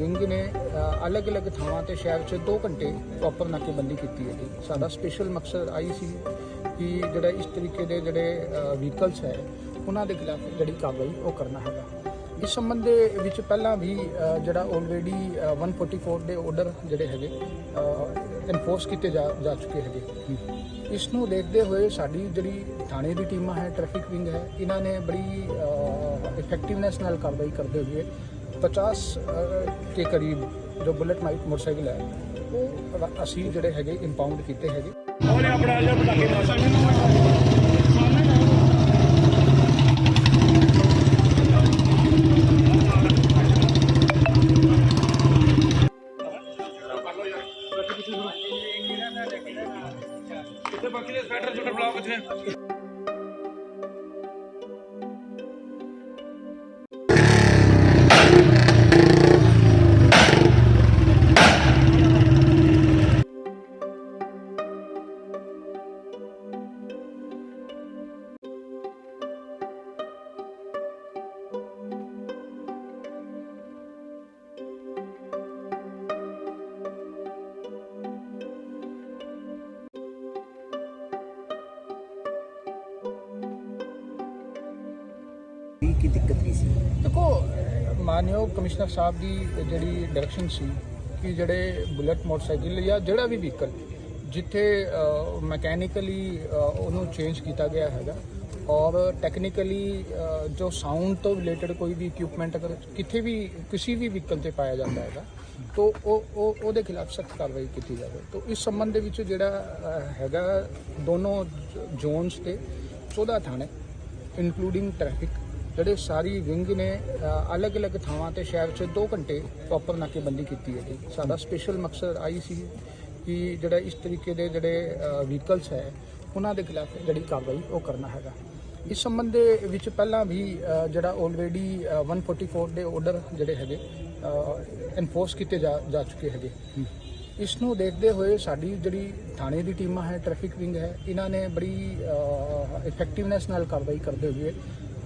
Wing ਨੇ ਅਲੱਗ-ਅਲੱਗ ਥਾਵਾਂ ਤੇ ਸ਼ਹਿਰ 'ਚ 2 ਘੰਟੇ ਪ੍ਰੋਪਰ ਨਾਕੇਬੰਦੀ ਕੀਤੀ ਹੈ ਜੀ ਸਾਡਾ ਸਪੈਸ਼ਲ ਮਕਸਦ ਆਈ ਸੀ ਕਿ ਜਿਹੜਾ ਇਸ ਤਰੀਕੇ ਦੇ ਜਿਹੜੇ ਵਹੀਕਲਸ ਹੈ ਉਹਨਾਂ ਦੇ ਖਿਲਾਫ ਜਿਹੜੀ ਕਾਰਵਾਈ ਉਹ ਕਰਨਾ ਹੈਗਾ। ਇਸ ਸੰਬੰਧ ਦੇ ਵਿੱਚ ਪਹਿਲਾਂ ਵੀ ਜਿਹੜਾ ਆਲਰੇਡੀ 144 ਦੇ ਆਰਡਰ ਜਿਹੜੇ ਹੈਗੇ ਐਨਫੋਰਸ ਕੀਤੇ ਜਾ ਜਾ ਚੁੱਕੇ ਹੈਗੇ। ਇਸ ਨੂੰ ਦੇਖਦੇ ਹੋਏ ਸਾਡੀ ਜਿਹੜੀ ਥਾਣੇ ਦੀ ਟੀਮਾਂ ਹੈ ਟ੍ਰੈਫਿਕ ਵਿੰਗ ਹੈ ਇਹਨਾਂ ਨੇ ਬੜੀ ਇਫੈਕਟਿਵਨੈਸ ਨਾਲ ਕਾਰਵਾਈ ਕਰਦੇ ਹੋਏ 50 ਅ, ਕੇ ਕਰੀਬ ਜੋ ਬੁਲਟ ਮਾਈਕ ਮੋਟਰਸਾਈਕਲ ਹੈ ਉਹ ਰ- ਅਸੀਂ ਜਿਹੜੇ ਹੈਗੇ ਇੰਪਾਊਂਡ ਕੀਤੇ ਹੈਗੇ ਉਹਨੇ ਆਪਣਾ ਜਿਹੜਾ ਪਟਾਕੇ ਮਾਰ ਕਿੱਥੇ ਬਾਕੀ ਦੇ ਸਵੈਟਰ ਛੋਟੇ ਬਲਾਕ ਕਿੱਥੇ ਕੀ ਦਿੱਕਤ ਕੀ ਸੀ? ਦੇਖੋ, ਮਾਨਯੋਗ ਕਮਿਸ਼ਨਰ ਸਾਹਿਬ ਦੀ ਜਿਹੜੀ ਡਾਇਰੈਕਸ਼ਨ ਸੀ ਕਿ ਜਿਹੜੇ ਬੁਲਟ ਮੋਟਰਸਾਈਕਲ ਜਾਂ ਜਿਹੜਾ ਵੀ ਵਹੀਕਲ ਜਿੱਥੇ ਮੈਕੈਨੀਕਲੀ ਉਹਨੂੰ ਚੇਂਜ ਕੀਤਾ ਗਿਆ ਹੈਗਾ ਔਰ ਟੈਕਨੀਕਲੀ ਜੋ ਸਾਊਂਡ ਤੋਂ ਰਿਲੇਟਡ ਕੋਈ ਵੀ ਇਕਵਿਪਮੈਂਟ ਅਗਰ ਕਿਤੇ ਵੀ, ਕਿਸੇ ਵੀ ਵਹੀਕਲ ਤੇ ਪਾਇਆ ਜਾਂਦਾ ਹੈਗਾ, ਤੋ ਉਹ ਉਹ, ਉਹਦੇ ਖਿਲਾਫ ਸਖਤ ਕਾਰਵਾਈ ਕੀਤੀ ਜਾਵੇ। ਤੋ ਇਸ ਸੰਬੰਧ ਦੇ ਵਿੱਚ ਜਿਹੜਾ ਹੈਗਾ ਦੋਨੋਂ ਜ਼ੋਨਸ ਤੇ 14 ਥਾਣੇ ਇਨਕਲੂਡਿੰਗ ਟ੍ਰੈਫਿਕ ਜਿਹੜੇ ਸਾਰੀ ਵਿੰਗ ਨੇ ਅਲੱਗ-ਅਲੱਗ ਥਾਵਾਂ ਤੇ ਸ਼ਹਿਰ 'ਚ 2 ਘੰਟੇ ਪ੍ਰੋਪਰ ਨਾਕੇਬੰਦੀ ਕੀਤੀ ਹੈ ਜੀ। ਸਾਡਾ ਸਪੈਸ਼ਲ ਮਕਸਦ ਆਈ ਸੀ ਕਿ ਜਿਹੜਾ ਇਸ ਤਰੀਕੇ ਦੇ ਜਿਹੜੇ ਵਹੀਕਲਸ ਹੈ ਉਹਨਾਂ ਦੇ ਖਿਲਾਫ ਜਿਹੜੀ ਕਾਰਵਾਈ ਉਹ ਕਰਨਾ ਹੈਗਾ। ਇਸ ਸੰਬੰਧ ਦੇ ਵਿੱਚ ਪਹਿਲਾਂ ਵੀ ਅ, ਜਿਹੜਾ ਆਲਰੇਡੀ 144 ਦੇ ਆਰਡਰ ਜਿਹੜੇ ਹੈਗੇ ਐਨਫੋਰਸ ਕੀਤੇ ਜਾ ਜਾ ਚੁੱਕੇ ਹੈਗੇ। ਇਸ ਨੂੰ ਦੇਖਦੇ ਹੋਏ ਸਾਡੀ ਜਿਹੜੀ ਥਾਣੇ ਦੀ ਟੀਮਾਂ ਹੈ ਟ੍ਰੈਫਿਕ ਵਿੰਗ ਹੈ ਇਹਨਾਂ ਨੇ ਬੜੀ ਇਫੈਕਟਿਵਨੈਸ ਨਾਲ ਕਾਰਵਾਈ ਕਰਦੇ ਹੋਏ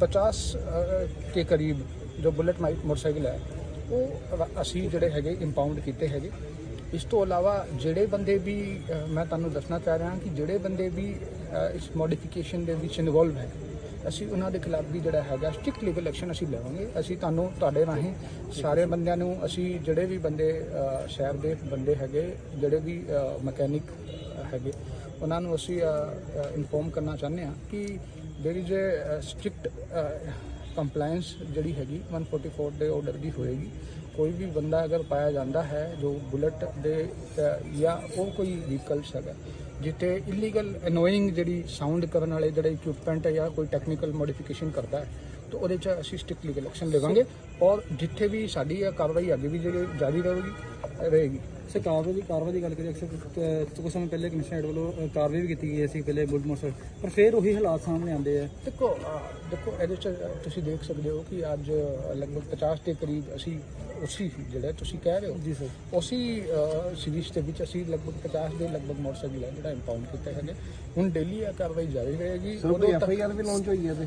50 ਅ, ਕੇ ਕਰੀਬ ਜੋ ਬੁਲਟ ਮਾਈਕ ਮੋਟਰਸਾਈਕਲ ਹੈ ਉਹ ਅਸੀਂ ਜਿਹੜੇ ਹੈਗੇ ਇੰਪਾਊਂਡ ਕੀਤੇ ਹੈਗੇ ਇਸ ਤੋਂ ਇਲਾਵਾ ਜਿਹੜੇ ਬੰਦੇ ਵੀ ਮੈਂ ਤੁਹਾਨੂੰ ਦੱਸਣਾ ਚਾਹ ਰਿਹਾ ਕਿ ਜਿਹੜੇ ਬੰਦੇ ਵੀ ਇਸ ਮੋਡੀਫਿਕੇਸ਼ਨ ਦੇ ਵਿੱਚ ਇਨਵੋਲਵ ਹੈ ਅਸੀਂ ਉਹਨਾਂ ਦੇ ਖਿਲਾਫ ਵੀ ਜਿਹੜਾ ਹੈਗਾ ਸਟ੍ਰਿਕਟ ਲੀਗਲ ਐਕਸ਼ਨ ਅਸੀਂ ਲਵਾਂਗੇ ਅਸੀਂ ਤੁਹਾਨੂੰ ਤੁਹਾਡੇ ਰਾਹੀਂ ਸਾਰੇ ਬੰਦਿਆਂ ਨੂੰ ਅਸੀਂ ਜਿਹੜੇ ਵੀ ਬੰਦੇ ਸ਼ਹਿਰ ਦੇ ਬੰਦੇ ਹੈਗੇ ਜਿਹੜੇ ਵੀ ਮਕੈਨਿਕ ਹੈਗੇ ਉਹਨਾਂ ਨੂੰ ਅਸੀਂ ਇਨਫੋਰਮ ਕਰਨਾ ਚਾਹੁੰਦੇ ਹਾਂ ਕਿ there is a strict compliance ਜਿਹੜੀ ਹੈਗੀ 144 ਦੇ ਆਰਡਰ ਦੀ ਹੋਏਗੀ। ਕੋਈ ਵੀ ਬੰਦਾ ਅਗਰ ਪਾਇਆ ਜਾਂਦਾ ਹੈ, ਜੋ ਬੁਲਟ ਦੇ ਜਾਂ ਉਹ ਕੋਈ ਵਹੀਕਲਸ ਹੈਗਾ, ਜਿੱਥੇ ਇਲੀਗਲ ਅਨੋਇੰਗ ਜਿਹੜੀ ਸਾਊਂਡ ਕਰਨ ਵਾਲੇ ਜਿਹੜੇ ਇਕਵਿਪਮੈਂਟ ਹੈ ਜਾਂ ਕੋਈ ਟੈਕਨੀਕਲ ਮੋਡੀਫਿਕੇਸ਼ਨ ਕਰਦਾ ਹੈ ਤਾਂ ਉਹਦੇ 'ਚ ਅਸੀਂ ਸਟ੍ਰਿਕਟ ਲੀਗਲ ਐਕਸ਼ਨ ਲਵਾਂਗੇ ਔਰ ਜਿੱਥੇ ਵੀ ਸਾਡੀ ਇਹ ਕਾਰਵਾਈ ਅੱਗੇ ਵੀ ਜਿਹੜੀ ਜਾਰੀ ਰਹੇਗੀ ਰਹੇਗੀ। ਸਰ ਕਾਰਵਾਈ ਦੀ ਕਾਰਵਾਈ ਦੀ ਗੱਲ ਕਰੀਏ ਅਕਸਰ ਕੁਝ ਸਮੇਂ ਪਹਿਲੇ ਕਮਿਸ਼ਨਰ ਵੱਲੋਂ ਕਾਰਵਾਈ ਵੀ ਕੀਤੀ ਗਈ ਸੀ ਪਹਿਲੇ ਬੁਲਟ ਮੋਟਰਸਾਈਕਲ ਪਰ ਫਿਰ ਉਹੀ ਹਾਲਾਤ ਸਾਹਮਣੇ ਆਉਂਦੇ ਆ। ਦੇਖੋ ਦੇਖੋ ਇਹਦੇ ਚ ਤੁਸੀਂ ਦੇਖ ਸਕਦੇ ਹੋ ਕਿ ਅੱਜ ਲਗਭਗ 50 ਦੇ ਕਰੀਬ ਅਸੀਂ ਉਸੇ ਜਿਹੜਾ ਤੁਸੀਂ ਕਹਿ ਰਹੇ ਹੋ ਜੀ ਸਰ। ਉਸੇ ਸੀਰੀਜ਼ ਦੇ ਵਿੱਚ ਅਸੀਂ ਲਗਭਗ 50 ਦੇ ਲਗਭਗ ਮੋਟਰਸਾਈਕਲ ਹੈ ਜਿਹੜਾ ਇੰਪਾਊਂਡ ਕੀਤਾ ਹੈਗੇ। ਹੁਣ ਡੇਲੀ ਇਹ ਕਾਰਵਾਈ ਜਾਰੀ ਰਹੇਗੀ। ਉਦੋਂ ਤੱਕ ਵੀ ਲਾਂਚ ਹੋਈ ਹੈ ਤੇ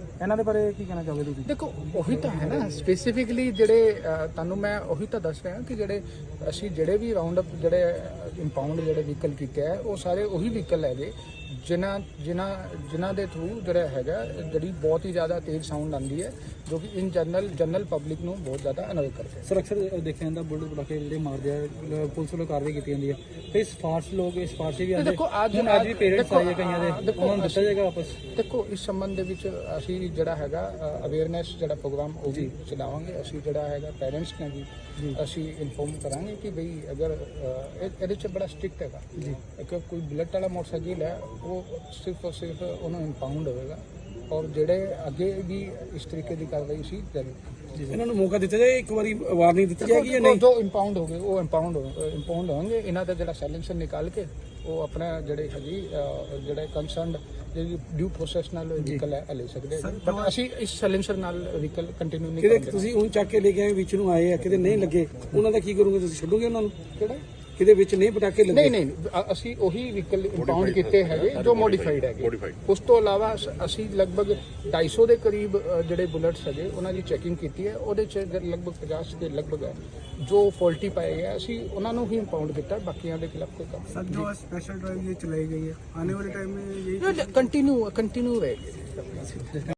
ਇਹਨਾਂ ਦੇ ਬਾਰੇ ਕੀ ਕਹਿਣਾ ਚਾਹੋਗੇ ਤੁਸੀਂ? ਦੇਖੋ ਉਹੀ ਤਾਂ ਹੈ ਨਾ ਸਪੈਸੀਫਿਕਲੀ ਜਿਹੜੇ ਤੁਹਾਨੂੰ ਮੈਂ ਉਹੀ ਤਾਂ ਦੱਸ ਰਿਹਾ ਕਿ ਜਿਹੜੇ ਅਸੀਂ ਜਿਹੜੇ ਵੀ ਰਾਉਂਡ ਅਪ ਜਿਹੜੇ ਇੰਪਾਊਂਡ ਜਿਹੜੇ ਵਹੀਕਲ ਕੀਤੇ ਆ ਉਹ ਸਾਰੇ ਉਹੀ ਵਹੀਕਲ ਹੈਗੇ ਜਿਨ੍ਹਾਂ ਜਿਨ੍ਹਾਂ ਜਿਨ੍ਹਾਂ ਦੇ ਥਰੂ ਜਿਹੜਾ ਹੈਗਾ ਜਿਹੜੀ ਬਹੁਤ ਹੀ ਜ਼ਿਆਦਾ ਤੇਜ਼ ਸਾਊਂਡ ਆਉਂਦੀ ਹੈ ਜੋ ਕਿ ਇਨ ਜਨਰਲ ਜਨਰਲ ਪਬਲਿਕ ਨੂੰ ਬਹੁਤ ਜ਼ਿਆਦਾ ਅਨੋਏ ਕਰਦੇ ਹੈ ਸਰ ਅਕਸਰ ਦੇਖਿਆ ਜਾਂਦਾ ਬੁਲਟ ਪਟਾਕੇ ਜਿਹੜੇ ਮਾਰਦੇ ਆ ਅ, ਪੁਲਿਸ ਵੱਲੋਂ ਕਾਰਵਾਈ ਕੀਤੀ ਜਾਂਦੀ ਹੈ। ਤੇ ਸਿਫਾਰਸ਼ ਲੋਕ ਇਹ ਸਿਫਾਰਸ਼ ਵੀ ਆਉਂਦੇ ਦੇਖੋ, ਅੱਜ- ਹੁਣ ਅੱਜ ਵੀ ਪੇਰੈਂਟਸ ਦੇਖੋ, ਆਏ ਆ ਕਈਆਂ ਦੇ। ਦੇਖੋ, ਉਹਨਾਂ ਨੂੰ ਦਿੱਤਾ ਜਾਏਗਾ ਵਾਪਸ। ਦੇਖੋ ਇਸ ਸੰਬੰਧ ਦੇ ਵਿੱਚ ਅਸੀਂ ਜਿਹੜਾ ਹੈਗਾ ਅਵੇਅਰਨੈਸ ਜਿਹੜਾ ਪ੍ਰੋਗਰਾਮ ਉਹ ਵੀ ਚਲਾਵਾਂਗੇ। ਅਸੀਂ ਜਿਹੜਾ ਹੈਗਾ ਪੇਰੈਂਟਸ ਨੇ ਵੀ ਅਸੀਂ ਇਨਫੋਰਮ ਕਰਾਂਗੇ ਕਿ ਬਈ ਅਗਰ ਇਹਦੇ ਚ ਬੜਾ ਸਟ੍ਰਿਕਟ ਹੈਗਾ। ਜੀ। ਕਿ ਕੋਈ ਬੁਲਟ ਵਾਲਾ ਮੋਟਰਸਾਈਕਲ ਹੈ ਉਹ ਸਿਰਫ ਔਰ ਸਿਰਫ ਉਹਨੂੰ ਇੰਪਾਊਂਡ ਹੋਵੇਗਾ। ਔਰ ਜਿਹੜੇ ਅੱਗੇ ਵੀ ਇਸ ਤਰੀਕੇ ਦੀ ਕਾਰਵਾਈ ਸੀ ਜਾਰੀ ਇਹਨਾਂ ਨੂੰ ਮੌਕਾ ਦਿੱਤਾ ਜਾਏ ਇੱਕ ਵਾਰੀ ਵਾਰਨਿੰਗ ਦਿੱਤੀ ਜਾਏਗੀ ਜਾਂ ਉਹ ਨਹੀਂ? ਜੋ ਇੰਪਾਊਂਡ ਹੋ ਗਏ ਉਹ ਇੰਪਾਊਂਡ ਇੰਪਾਊਂਡ ਹੋਣਗੇ। ਇਹਨਾਂ ਦਾ ਜਿਹੜਾ ਸੈਲੈਂਸਰ ਨਿਕਾਲ ਕੇ ਉਹ ਆਪਣਾ ਜਿਹੜੇ ਹੈਗੀ ਜਿਹੜੇ ਕੰਸਰਨਡ ਜਿਹੜੀ ਡਿਊ ਪ੍ਰੋਸੈਸ ਨਾਲ ਵਹੀਕਲ ਲੈ ਸਕਦੇ ਹਾਂ ਬਟ ਅਸੀਂ ਇਸ ਸੈਲੈਂਸਰ ਨਾਲ ਵਹੀਕਲ ਕੰਟੀਨਿਊ ਨਹੀਂ ਕਰਾਂਗੇ ਤੁਸੀਂ ਹੁਣ ਚੱਕ ਕੇ ਲੈ ਕੇ ਆਏ ਵਿੱਚ ਨੂੰ ਆਏ ਆ ਕਿਤੇ ਨਹੀਂ ਲੱਗੇ ਉਹਨਾਂ ਦਾ ਕੀ ਕਰੋਗੇ ਤੁਸੀਂ ਛੱਡੋਗੇ ਉਹਨਾਂ ਨੂੰ? ਕਿਹੜਾ? ਕਿਤੇ ਵਿੱਚ ਨਹੀਂ ਪਟਾਕੇ ਲੱਗੇ ਨਹੀਂ ਨਹੀਂ ਅ- ਅਸੀਂ ਉਹੀ ਵਹੀਕਲ ਇੰਪਾਊਂਡ ਕੀਤੇ ਹੈਗੇ ਜੋ ਮੋਡੀਫਾਈਡ ਹੈਗੇ ਉਸ ਤੋਂ ਇਲਾਵਾ ਅਸ- ਅਸੀਂ ਲਗਭਗ 250 ਦੇ ਕਰੀਬ ਅ, ਜਿਹੜੇ ਬੁਲਟਸ ਹੈਗੇ ਉਹਨਾਂ ਦੀ ਚੈਕਿੰਗ ਕੀਤੀ ਹੈ ਉਹਦੇ ਚ ਜ- ਲਗਭਗ 50 ਦੇ ਲਗਭਗ ਹੈ ਜੋ ਫਾਲਟੀ ਪਾਏ ਗਏ ਅਸੀਂ ਉਹਨਾਂ ਨੂੰ ਹੀ ਇੰਪਾਊਂਡ ਕੀਤਾ ਬਾਕੀਆਂ ਦੇ ਖਿਲਾਫ ਕੋਈ ਕੰਮ सर जो स्पेशल ड्राइव ये चलाई गई है आने वाले टाइम में यही ਕੰਟੀਨਿਊ ਕੰਟੀਨਿਊ ਰਹੇਗੀ